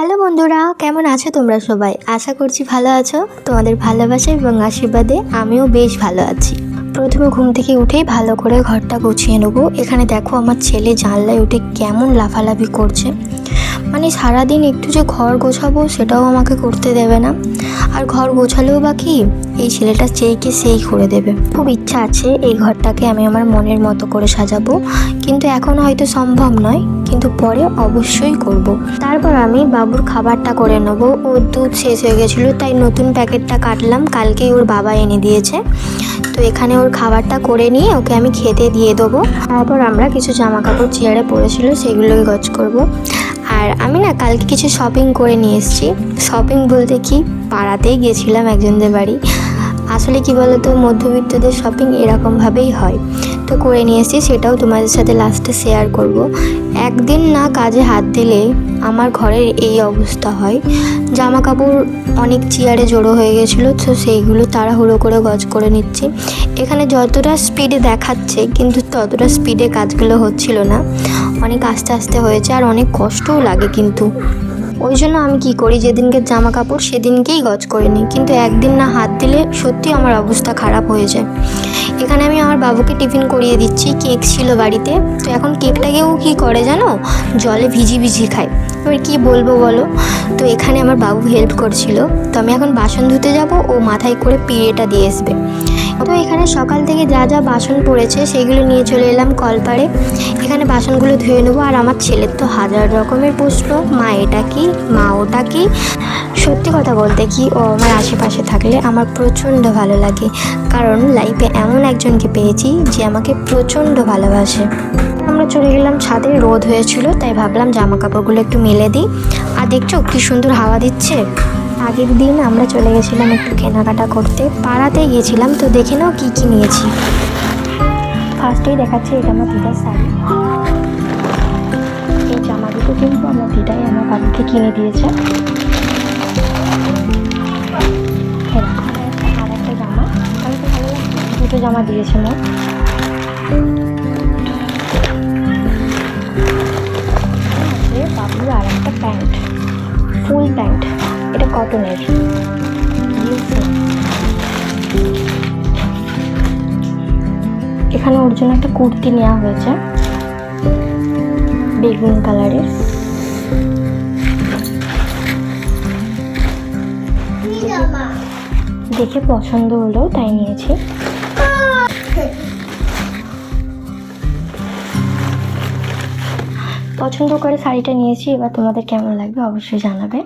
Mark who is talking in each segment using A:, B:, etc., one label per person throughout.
A: Hello বন্ধুরা, কেমন আছো তোমরা সবাই? আশা করছি ভালো আছো। তোমাদের ভালোবাসা এবং আশীর্বাদে আমিও বেশ ভালো আছি। প্রথমে ঘুম থেকে উঠেই ভালো করে ঘরটা গুছিয়ে নেব। এখানে দেখো আমার ছেলে জানলায় উঠে কেমন লাফালাফি করছে। মানে সারাদিন একটু যে ঘর গোছাবো সেটাও আমাকে করতে দেবে না। আর ঘর গোছালেও বা কি? এই ছেলেটা চেয়েকে সেই করে দেবে। খুব ইচ্ছা আছে এই ঘরটাকে আমি আমার মনের মতো করে সাজাবো। কিন্তু এখন হয়তো সম্ভব নয়, কিন্তু পরে অবশ্যই করব। তারপর আমি বাবুর খাবারটা করে নেব। ওর দুধ শেষ হয়ে গেছিল, তাই নতুন প্যাকেটটা কাটলাম। কালকেই ওর বাবা এনে দিয়েছে। তো এখানে ওর খাবারটা করে নিয়ে ওকে আমি খেতে দিয়ে দেবো। তারপর আমরা কিছু জামা কাপড় চেয়ারে পড়েছিল, সেগুলোই গজ করব। আর আমি না কালকে কিছু শপিং করে নিয়ে এসেছি। শপিং বলতে কি? পাড়াতেই গেছিলাম একজনদের বাড়ি। আসলে কি বলতো, মধ্যবিত্তদের শপিং এরকমভাবেই হয়। তো করে নিয়ে এসেছি, সেটাও তোমাদের সাথে লাস্টে শেয়ার করব। একদিন না কাজে হাত দিলে আমার ঘরের এই অবস্থা হয়। জামা কাপড় অনেক চেয়ারে জড়ো হয়ে গেছিল, তো সেইগুলো তাড়াহুড়ো করে গজ করে নিচ্ছি। এখানে যতটা স্পিডে দেখাচ্ছে, কিন্তু ততটা স্পিডে কাজগুলো হচ্ছিল না। অনেক আস্তে আস্তে হয়েছে আর অনেক কষ্টও লাগে কিন্তু। ওই জন্য আমি কি করি, যেদিনকে জামা কাপড় সেদিনকেই গজ করে নিই। কিন্তু একদিন না হাত দিলে সত্যি আমার অবস্থা খারাপ হয়ে যায়। এখানে আমি আমার বাবুকে টিফিন করিয়ে দিচ্ছি, কেক ছিল বাড়িতে। তো এখন কেকটাকেও কি করে জানো? জলে ভিজি ভিজি খায়। এবার কি বলব বলো? তো এখানে আমার বাবু হেল্প করছিল। তো আমি এখন বাসন ধুতে যাব, ও মাথায় করে পিড়েটা দিয়ে আসবে। তো এখানে সকাল থেকে যা যা বাসন পড়েছে সেগুলো নিয়ে চলে এলাম কলপারে এখানে বাসনগুলো ধুয়ে নেব আর আমার ছেলের তো হাজার রকমের প্রশ্ন, মা এটা কি, মা ওটা কি? সত্যি কথা বলতে কি, ও আমার আশেপাশে থাকলে আমার প্রচণ্ড ভালো লাগে। কারণ লাইফে এমন একজনকে পেয়েছি যে আমাকে প্রচণ্ড ভালোবাসে। আমরা চলে গেলাম ছাদে, রোদ হয়েছিল, তাই ভাবলাম জামা কাপড়গুলো একটু মেলে দিই। আর দেখছ কি সুন্দর হাওয়া দিচ্ছে? আগের দিন আমরা চলে গেছিলাম একটু কেনাকাটা করতে। পাড়াতে গিয়েছিলাম, তো দেখে নাও কী কী নিয়েছি। ফার্স্টেই দেখাচ্ছি, এটা আমার দিদার শাড়ি। এই জামা দুটো কিন্তু আমার দিদাই আমার বাবুকে কিনে দিয়েছে। আর একটা জামা। আমি তো ভালো দুটো জামা দিয়েছে বাবুর আর একটা প্যান্ট, ফুল প্যান্ট। কটনের এখানে ওর জন্য একটা কুর্তি নেওয়া হয়েছে, বেগুন কালারের। দেখে পছন্দ হলো, তাই নিয়েছি। পছন্দ করে শাড়িটা নিয়েছি, এবার তোমাদের কেমন লাগবে অবশ্যই জানাবে।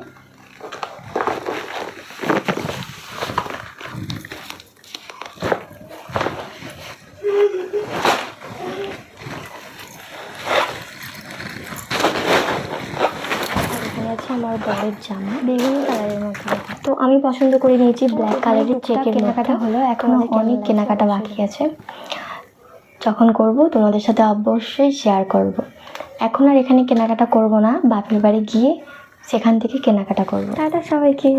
A: আমার বরের জামা বেগুনি কালারের মধ্যে। তো আমি পছন্দ করে নিয়েছি ব্ল্যাক কালারের চেকের কেনাকাটা হলো এখনও অনেক কেনাকাটা বাকি আছে। যখন করব তোমাদের সাথে অবশ্যই শেয়ার করব। এখন আর এখানে কেনাকাটা করব না বাপের বাড়ি গিয়ে সেখান থেকে কেনাকাটা করব। টাটা সবাইকে।